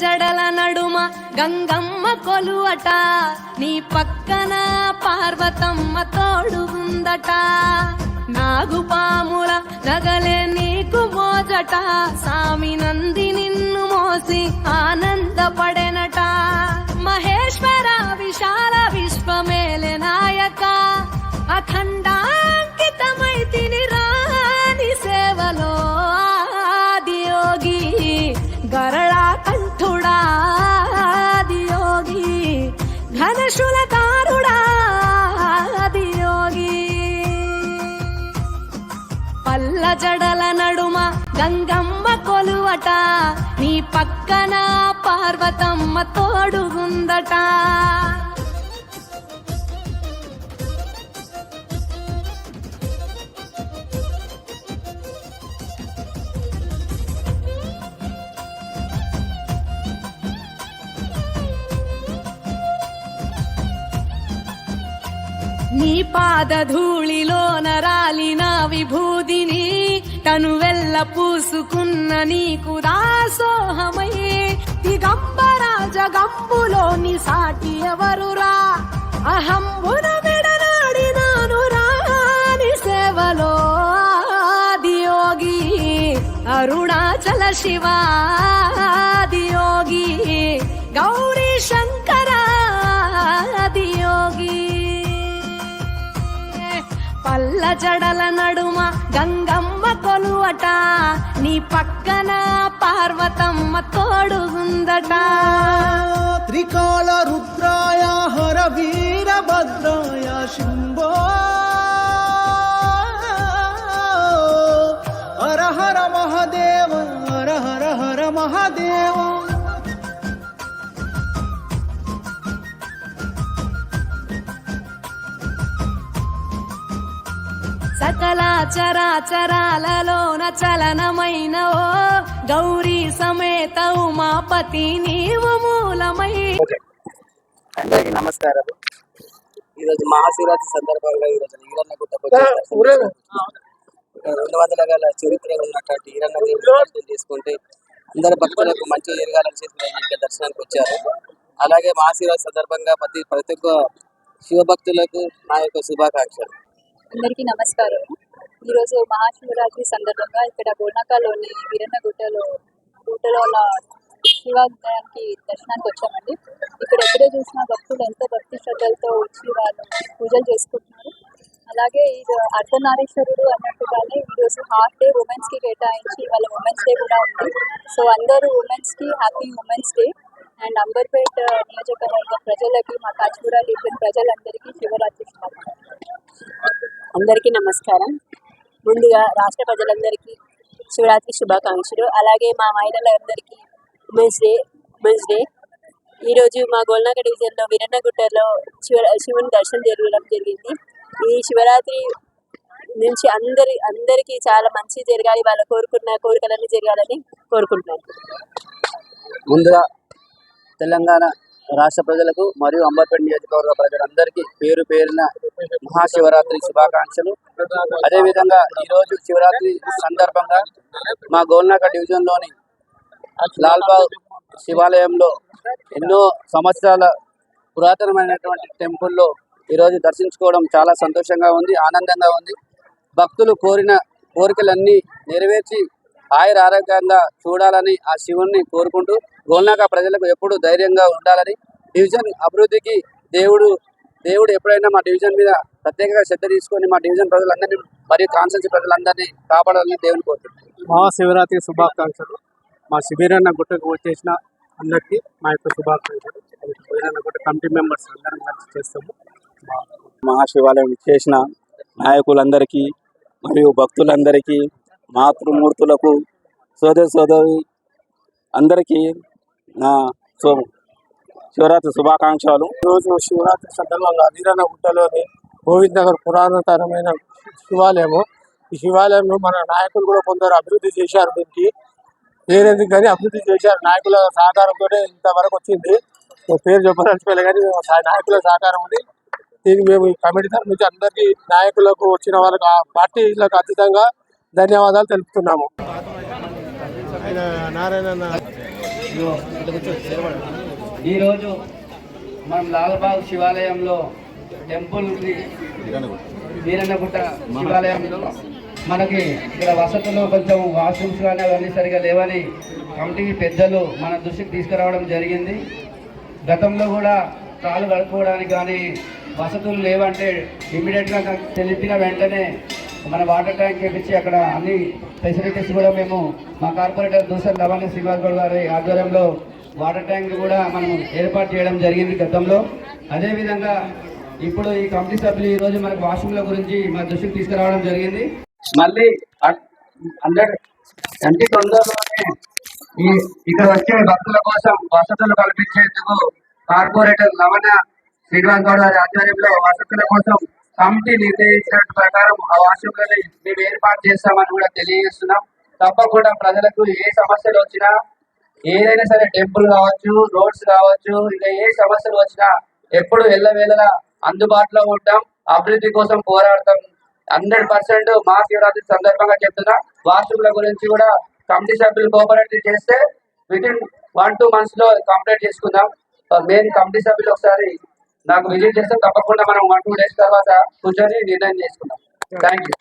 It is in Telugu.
జడల నడుమ గంగమ్మ కొలువట. నీ పక్కన పార్వతమ్మ తోడుగుందట నాగుపాముల నగలే నీకు మోజట. సామి నంది నిన్ను మోసి ఆనందపడెనట. శురకారుడాది యోగి పల్ల జడల నడుమ గంగమ్మ కొలువట నీ పక్కన పార్వతమ్మ తోడుగుందట పాదధూళిలో పాద ధూళిలో నరాలిన విభూదిని తను వెళ్ళ పూసుకున్న నీకు దాసోహమై దిగంబర జగంబులోని సాటి ఎవరురా? అహంబున విడనాడినాను రాని సేవలో దియోగి అరుణాచల శివాదియోగి. గౌరీ శంకర్ పల్ల జడల నడుమ గంగమ్మ కొలువట. నీ పక్కన పార్వతమ్మ తోడుగుందట. త్రికాల రుద్రాయ హర వీరభద్రాయ శంభో. హర హర మహదేవ హర హర హర మహాదేవ. చరాచరాలలోన చలనమైన ఓ గౌరీ సమేత ఉమాపతి నీవు మూలమై. అందరికీ నమస్కారం ఈరోజు మహాశివరాత్రి సందర్భంగా ఈరోజు ఈరన్న గుట్టకు రెండు వందల గల చరిత్ర ఉన్నటువంటి ఈరన్న దర్శనం చేసుకుంటే అందరు భక్తులకు మంచి జరగాలని చెప్పి ఇక్కడ దర్శనానికి వచ్చారు అలాగే మహాశివరాత్రి సందర్భంగా ప్రతి ప్రతి ఒక్క శివభక్తులకు నా యొక్క శుభాకాంక్షలు. అందరికీ నమస్కారం. ఈరోజు మహాశివరాత్రి సందర్భంగా ఇక్కడ బోనాకాలోని వీరన్నగుట్టలో గుట్టలో ఉన్న శివాలయానికి దర్శనానికి వచ్చామండి. ఇక్కడ ఎక్కడే చూసినా భక్తులు ఎంతో భక్తి శ్రద్ధలతో వచ్చి వాళ్ళు పూజలు చేసుకుంటున్నారు. అలాగే ఇది అర్ధనారీశ్వరుడు అన్నట్టుగానే ఈరోజు హాఫ్ డే ఉమెన్స్కి కేటాయించి వాళ్ళ ఉమెన్స్ డే కూడా ఉంది. సో అందరూ ఉమెన్స్కి happy women's day. And Amberpet నియోజకవర్గ ప్రజలకి మా కాచిగూడ రీజన్ ప్రజలందరికీ శివరాత్రి అందరికీ నమస్కారం. ముందుగా రాష్ట్ర ప్రజలందరికీ శివరాత్రి శుభాకాంక్షలు. అలాగే మా మహిళలందరికీ ఉమెన్స్ డే ఉమెన్స్ డే. ఈరోజు మా గోల్నాక డివిజన్లో వీరన్నగుట్టలో శివ శివుని దర్శనం జరగడం జరిగింది. ఈ శివరాత్రి నుంచి అందరి అందరికీ చాలా మంచి జరగాలి. వాళ్ళ కోరుకున్న కోరికలన్నీ జరగాలని కోరుకుంటున్నాను. ముందుగా తెలంగాణ రాష్ట్ర ప్రజలకు మరియు అంబర్పేట నియోజకవర్గ ప్రజలందరికీ పేరు పేరున మహాశివరాత్రి శుభాకాంక్షలు. అదేవిధంగా ఈరోజు శివరాత్రి సందర్భంగా మా గోల్నాక డివిజన్లోని లాల్బాగ్ శివాలయంలో ఎన్నో సంవత్సరాల పురాతనమైనటువంటి టెంపుల్లో ఈరోజు దర్శించుకోవడం చాలా సంతోషంగా ఉంది ఆనందంగా ఉంది. భక్తులు కోరిన కోరికలన్నీ నెరవేర్చి ఆయుర ఆరోగ్యంగా చూడాలని ఆ శివుణ్ణి కోరుకుంటూ గోల్నాక ప్రజలకు ఎప్పుడు ధైర్యంగా ఉండాలని డివిజన్ అభివృద్ధికి దేవుడు దేవుడు ఎప్పుడైనా మా డివిజన్ మీద ప్రత్యేకంగా శ్రద్ధ తీసుకొని మా డివిజన్ ప్రజలందరినీ మరియు కాన్స్టెన్సీ ప్రజలందరినీ కాపాడాలని దేవుని కోరుకుంటున్నాను మహాశివరాత్రి శుభాకాంక్షలు. మా శిబిరన్న గుట్టకు వచ్చేసిన అందరికీ మా యొక్క శుభాకాంక్షలు. శిబిరన్న గుట్ట కమిటీ మెంబర్స్ అందరం కలిసి చేస్తాము. మహాశివాలయం చేసిన నాయకులందరికీ మరియు భక్తులందరికీ మాతృమూర్తులకు సోదరి సోదరి అందరికీ శివరాత్రి శుభాకాంక్షలు. ఈరోజు శివరాత్రి సందర్భంగా వీరన్న గుట్టలోని గోవింద్ నగర్ పురాతనమైన శివాలయము. ఈ శివాలయంలో మన నాయకులు కూడా కొందరు అభివృద్ధి చేశారు దీనికి. పేరెందుకు కానీ అభివృద్ధి చేశారు. నాయకుల సహకారంతో ఇంతవరకు వచ్చింది. పేరు చెప్పదలుచుకోలే కానీ నాయకుల సహకారం ఉంది. దీనికి మేము ఈ కమిటీ తరఫు నుంచి అందరికీ నాయకులకు వచ్చిన వాళ్ళకి పార్టీలకు అతీతంగా ధన్యవాదాలు తెలుపుతున్నాము. నారాయణ ఈరోజు మనం లాల్బాగ్ శివాలయంలో టెంపుల్ వీరన్నగుట్ట శివాలయంలో. మనకి ఇక్కడ వసతులు కొంచెం వాష్రూమ్స్ కానీ అవన్నీ సరిగా లేవని కమిటీ పెద్దలు మన దృష్టికి తీసుకురావడం జరిగింది. గతంలో కూడా కాలు కడుక్కోవడానికి కానీ వసతులు లేవంటే ఇమీడియట్గా తెలిపిన వెంటనే మన వాటర్ ట్యాంక్ వేపించి అక్కడ అన్ని ఫెసిలిటీస్ కూడా మేము మా కార్పొరేటర్ దూసర్ లవాణి శ్రీనివాస్ గారి ఆధ్వర్యంలో వాటర్ ట్యాంక్ కూడా మనం ఏర్పాటు చేయడం జరిగింది గతంలో. అదేవిధంగా ఇప్పుడు ఈ కమిటీ సభ్యులు ఈ రోజు మనకు వాష్రూమ్ల గురించి మా దృష్టికి తీసుకురావడం జరిగింది. మళ్ళీ హండ్రెడ్ అంటే తొందరలోనే ఈ ఇక్కడ వచ్చే భక్తుల కోసం వసతులు కల్పించేందుకు కార్పొరేటర్ లవణ శ్రీనివాస్ గౌడ్ గారి ఆధ్వర్యంలో వసతుల కోసం కమిటీ నిర్ణయించిన ప్రకారం ఆ వాష్రూమ్లని మేము ఏర్పాటు చేస్తామని కూడా తెలియజేస్తున్నాం. తప్పకుండా ప్రజలకు ఏ సమస్యలు వచ్చినా ఏదైనా సరే టెంపుల్ కావచ్చు రోడ్స్ కావచ్చు ఇంకా ఏ సమస్యలు వచ్చినా ఎప్పుడు ఎల్లవేళలా అందుబాటులో ఉంటాం. అభివృద్ధి కోసం పోరాడతాం. హండ్రెడ్ పర్సెంట్ మా శివరాత్రి సందర్భంగా చెప్తున్నా. వార్షికుల గురించి కూడా కమిటీ సభ్యులు కోఆపరేటివ్ చేస్తే విత్ ఇన్ వన్ టూ మంత్స్లో కంప్లీట్ చేసుకుందాం. మెయిన్ కమిటీ సభ్యులు ఒకసారి నాకు విజిట్ చేస్తే తప్పకుండా మనం వన్ టూ డేస్ తర్వాత కూర్చొని నిర్ణయం చేసుకుందాం థ్యాంక్ యూ